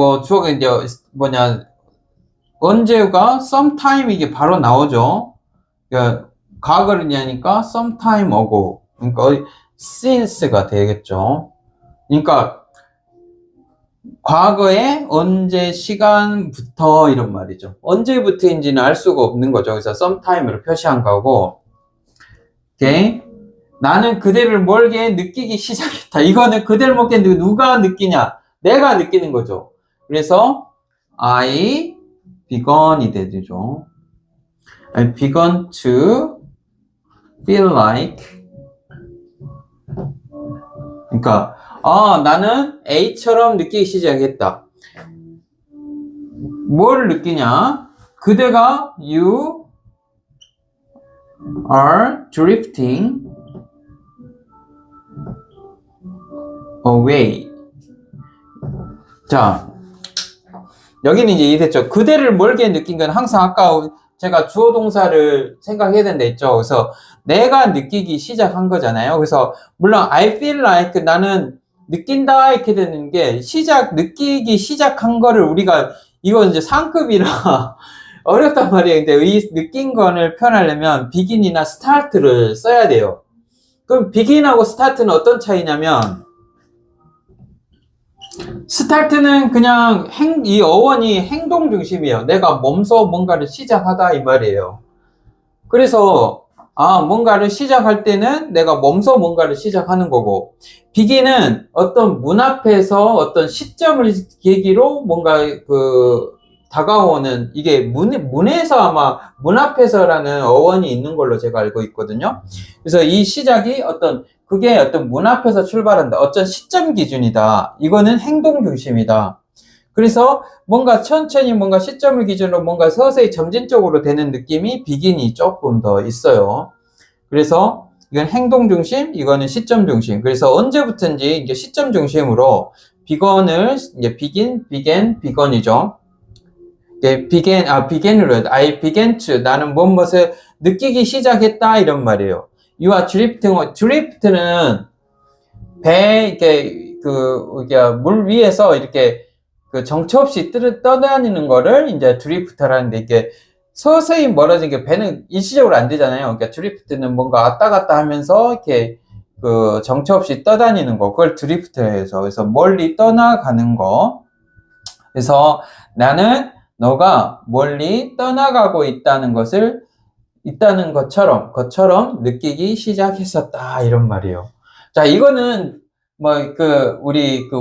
뭐 주어가 이제 뭐냐 언제가 sometime 이게 바로 나오죠. 그러니까 과거를 얘기하니까 sometime ago. 그러니까 since가 되겠죠. 그러니까 과거에 언제 시간부터 이런 말이죠. 언제부터인지는 알 수가 없는 거죠. 그래서 sometime으로 표시한 거고. 오케이. 나는 그대를 멀게 느끼기 시작했다. 이거는 그대를 느- 누가 느끼냐? 내가 느끼는 거죠. 그래서 I begun이 되죠. I begun to feel like 그러니까 아 나는 A처럼 느끼기 시작했다. 뭘 느끼냐? 그대가 you are drifting away. 자, 여기는 이제 이해됐죠? 그대를 멀게 느낀 건 항상 아까 제가 주어 동사를 생각해야 된다 했죠. 그래서 내가 느끼기 시작한 거잖아요. 그래서 물론 I feel like 나는 느낀다 이렇게 되는 게 시작 느끼기 시작한 거를 우리가 이거 이제 상급이라 어렵단 말이에요. 근데 이 느낀 거를 표현하려면 begin이나 start를 써야 돼요. 그럼 begin하고 start는 어떤 차이냐면 스타트는 그냥 행, 이 어원이 행동 중심이에요. 내가 몸소 뭔가를 시작하다 이 말이에요. 그래서 아 뭔가를 시작할 때는 내가 몸소 뭔가를 시작하는 거고 비기는 어떤 문 앞에서 어떤 시점을 계기로 뭔가 그 다가오는 이게 문, 문에서 아마 문 앞에서라는 어원이 있는 걸로 제가 알고 있거든요. 그래서 이 시작이 어떤 그게 어떤 문 앞에서 출발한다. 어떤 시점 기준이다. 이거는 행동 중심이다. 그래서 뭔가 천천히 뭔가 시점을 기준으로 뭔가 서서히 점진적으로 되는 느낌이 비긴이 조금 더 있어요. 그래서 이건 행동 중심, 이거는 시점 중심. 그래서 언제부터인지 이게 시점 중심으로 비건을 이제 비긴, 비겐, 비건이죠. 이게 비겐, 아, 비겐으로 I began to 나는 무엇을 느끼기 시작했다 이런 말이에요. Are drifting. drift는 배 이렇게 그 이게 물 위에서 이렇게 그 정처 없이 뜨, 떠다니는 거를 이제 드리프트라는데 이게 서서히 멀어진 게 배는 일시적으로 안 되잖아요. 그러니까 드리프트는 뭔가 왔다 갔다 하면서 이렇게 그 정처 없이 떠다니는 거 그걸 드리프트해서 그래서 멀리 떠나가는 거. 그래서 나는 너가 멀리 떠나가고 있다는 것을 있다는 것처럼 것처럼 느끼기 시작했었다 이런 말이에요. 자 이거는 뭐 그 우리 그